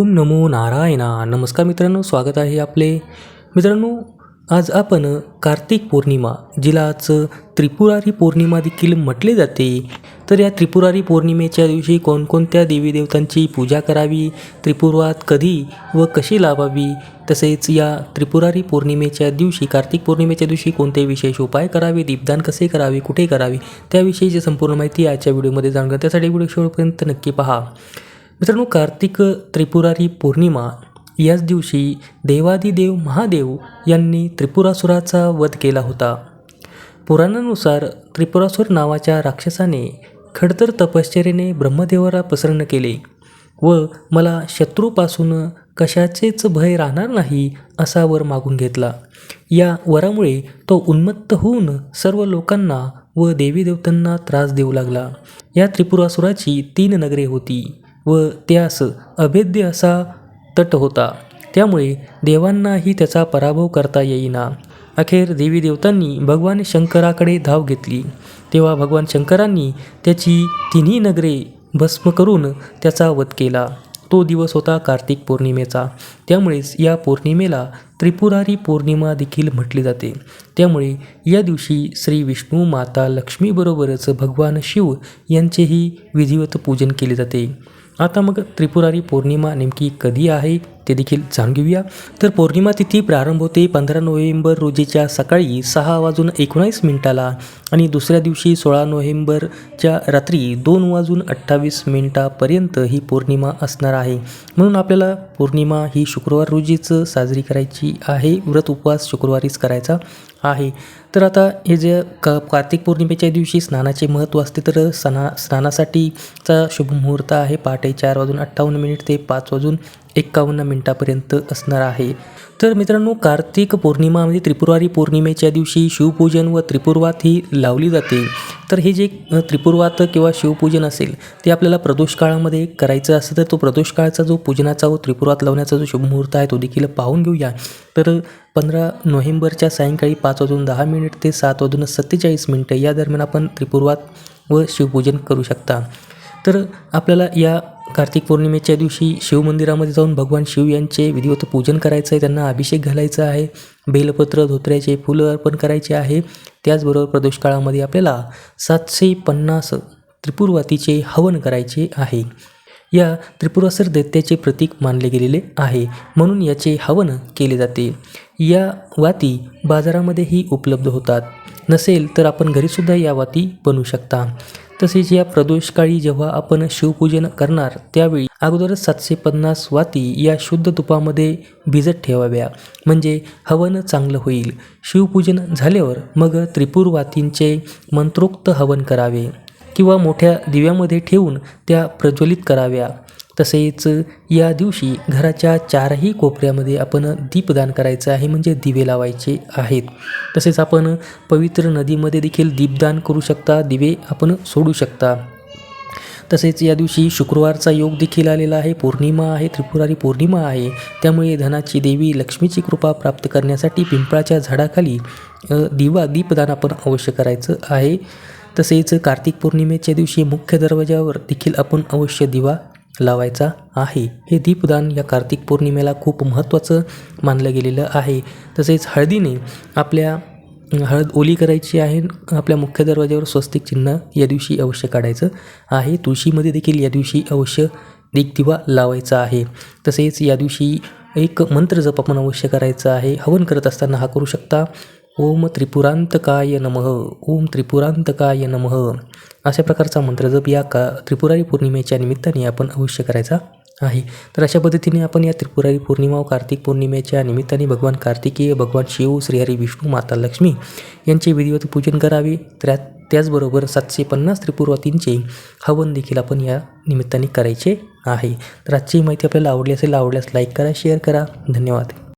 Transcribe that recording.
ओम नमो नारायणा. नमस्कार मित्रांनो स्वागत आहे आपले. मित्रांनो आज आपण कार्तिक पौर्णिमा जिला आज त्रिपुरारी पौर्णिमा देखील म्हटले जाते. तर या त्रिपुरारी पौर्णिमेच्या दिवशी कोणकोणत्या देवी देवतांची पूजा करावी त्रिपुरात कधी व कशी लावावी तसेच या त्रिपुरारी पौर्णिमेच्या दिवशी कार्तिक पौर्णिमेच्या दिवशी कोणते विशेष उपाय करावे दीपदान कसे करावे कुठे करावे त्याविषयीची संपूर्ण माहिती आजच्या व्हिडिओमध्ये जाणून घ्या त्यासाठी व्हिडिओ शेवटपर्यंत नक्की पहा. मित्रांनो कार्तिक त्रिपुरारी पौर्णिमा याच दिवशी देवादिदेव महादेव यांनी त्रिपुरासुराचा वध केला होता. पुराणानुसार त्रिपुरासुर नावाच्या राक्षसाने खडतर तपश्चर्याने ब्रह्मदेवाला प्रसन्न केले. व मला शत्रूपासून कशाचेच भय राहणार नाही असा वर मागून घेतला. या वरामुळे तो उन्मत्त होऊन सर्व लोकांना व देवी देवतांना त्रास देऊ लागला. या त्रिपुरासुराची तीन नगरे होती. व त्यास अभेद्य असा तट होता. त्यामुळे देवांनाही त्याचा पराभव करता येईना. अखेर देवी देवतांनी भगवान शंकराकडे धाव घेतली. तेव्हा भगवान शंकरांनी त्याची तिन्ही नगरे भस्म करून त्याचा वध केला. तो दिवस होता कार्तिक पौर्णिमेचा. त्यामुळेच या पौर्णिमेला त्रिपुरारी पौर्णिमा देखील म्हटली जाते. त्यामुळे या दिवशी श्री विष्णू माता लक्ष्मीबरोबरच भगवान शिव यांचेही विधिवत पूजन केले जाते. आता मग त्रिपुरारी पौर्णिमा नेमकी कधी आहे? ते देखील जाणून घेऊया. तर पौर्णिमा तिथी प्रारंभ होते पंधरा नोव्हेंबर रोजीच्या सकाळी सहा वाजून एकोणावीस मिनिटाला आणि दुसऱ्या दिवशी सोळा नोव्हेंबरच्या रात्री दोन वाजून अठ्ठावीस मिनिटापर्यंत ही पौर्णिमा असणार आहे. म्हणून आपल्याला पौर्णिमा ही शुक्रवार रोजीच साजरी करायची आहे. व्रत उपवास शुक्रवारीच करायचा आहे. तर आता हे जे क कार्तिक पौर्णिमेच्या दिवशी स्नानाचे महत्त्व असते तर स्ना स्नानासाठीचा शुभ मुहूर्त आहे पहाटे चार वाजून अठ्ठावन्न मिनिट ते पाच वाजून एक्कावन्न मिनटापर्यंत असणार आहे. तर मित्रांनो कार्तिक पौर्णिमा म्हणजे त्रिपुरारी पौर्णिमेच्या दिवशी शिवपूजन व त्रिपुरवात ही लावली जाते. तर हे जे त्रिपुरवात किंवा शिवपूजन असेल ते आपल्याला प्रदोष काळामध्ये करायचं असतं. तर तो प्रदोष काळाचा जो पूजनाचा व त्रिपुरात लावण्याचा जो शुभमुहूर्त आहे तो देखील पाहून घेऊया. तर पंधरा नोव्हेंबरच्या सायंकाळी पाच वाजून दहा मिनिट ते सात वाजून सत्तेचाळीस मिनिटं या दरम्यान आपण त्रिपुरवात व शिवपूजन करू शकता. तर आपल्याला या कार्तिक पौर्णिमेच्या दिवशी शिवमंदिरामध्ये जाऊन भगवान शिव यांचे विधिवत पूजन करायचं आहे त्यांना अभिषेक घालायचा आहे बेलपत्र धोत्र्याचे फुलं अर्पण करायचे आहे. त्याचबरोबर प्रदोष काळामध्ये आपल्याला सातशे पन्नास त्रिपुरवातीचे हवन करायचे आहे. या त्रिपुरासर दैत्याचे प्रतीक मानले गेलेले आहे. म्हणून याचे हवन केले जाते. या वाती बाजारामध्येही उपलब्ध होतात. नसेल तर आपण घरीसुद्धा या वाती बनवू शकता. तसेच या प्रदोषकाळी जेव्हा आपण शिवपूजन करणार त्यावेळी अगोदरच सातशे पन्नास वाती या शुद्ध तुपामध्ये भिजत ठेवाव्या. म्हणजे हवन चांगलं होईल. शिवपूजन झाल्यावर मग त्रिपूर वातींचे मंत्रोक्त हवन करावे किंवा मोठ्या दिव्यामध्ये ठेवून त्या प्रज्वलित कराव्या. तसेच या दिवशी घराच्या चारही कोपऱ्यामध्ये आपण दीपदान करायचं आहे म्हणजे दिवे लावायचे आहेत. तसेच आपण पवित्र नदीमध्ये देखील दीपदान करू शकता दिवे आपण सोडू शकता. तसेच या दिवशी शुक्रवारचा योग देखील आलेला आहे पौर्णिमा आहे त्रिपुरारी पौर्णिमा आहे. त्यामुळे धनाची देवी लक्ष्मीची कृपा प्राप्त करण्यासाठी पिंपळाच्या झाडाखाली दिवा दीपदान आपण अवश्य करायचं आहे. तसेच कार्तिक पौर्णिमेच्या दिवशी मुख्य दरवाजावर देखील आपण अवश्य दिवा लावायचा आहे. हे दीपदान या कार्तिक पौर्णिमेला खूप महत्त्वाचं मानलं गेलेलं आहे. तसेच हळदीने आपल्या हळद ओली करायची आहे. आपल्या मुख्य दरवाज्यावर स्वस्तिक चिन्ह या दिवशी अवश्य काढायचं आहे. तुळशीमध्ये देखील या दिवशी अवश्य एक दिवा लावायचा आहे. तसेच या दिवशी एक मंत्र जप आपण अवश्य करायचं आहे. हवन करत असताना हा करू शकता. ओम त्रिपुरांतकाय नमः. ओम त्रिपुरांतकाय नमः. अशा प्रकारचा मंत्र जप या का त्रिपुरारी पौर्णिमेच्या निमित्ताने आपण अवश्य करायचा आहे. तर अशा पद्धतीने आपण या त्रिपुरारी पौर्णिमा व कार्तिक पौर्णिमेच्या निमित्ताने भगवान कार्तिकीय भगवान शिव श्रीहरी विष्णू माता लक्ष्मी यांचे विधिवत पूजन करावे. त्या त्याचबरोबर सातशे पन्नास त्रिपुरवातींचे हवन देखील आपण या निमित्ताने करायचे आहे. तर आजची माहिती आपल्याला आवडली असेल आवडल्यास लाईक करा शेअर करा. धन्यवाद.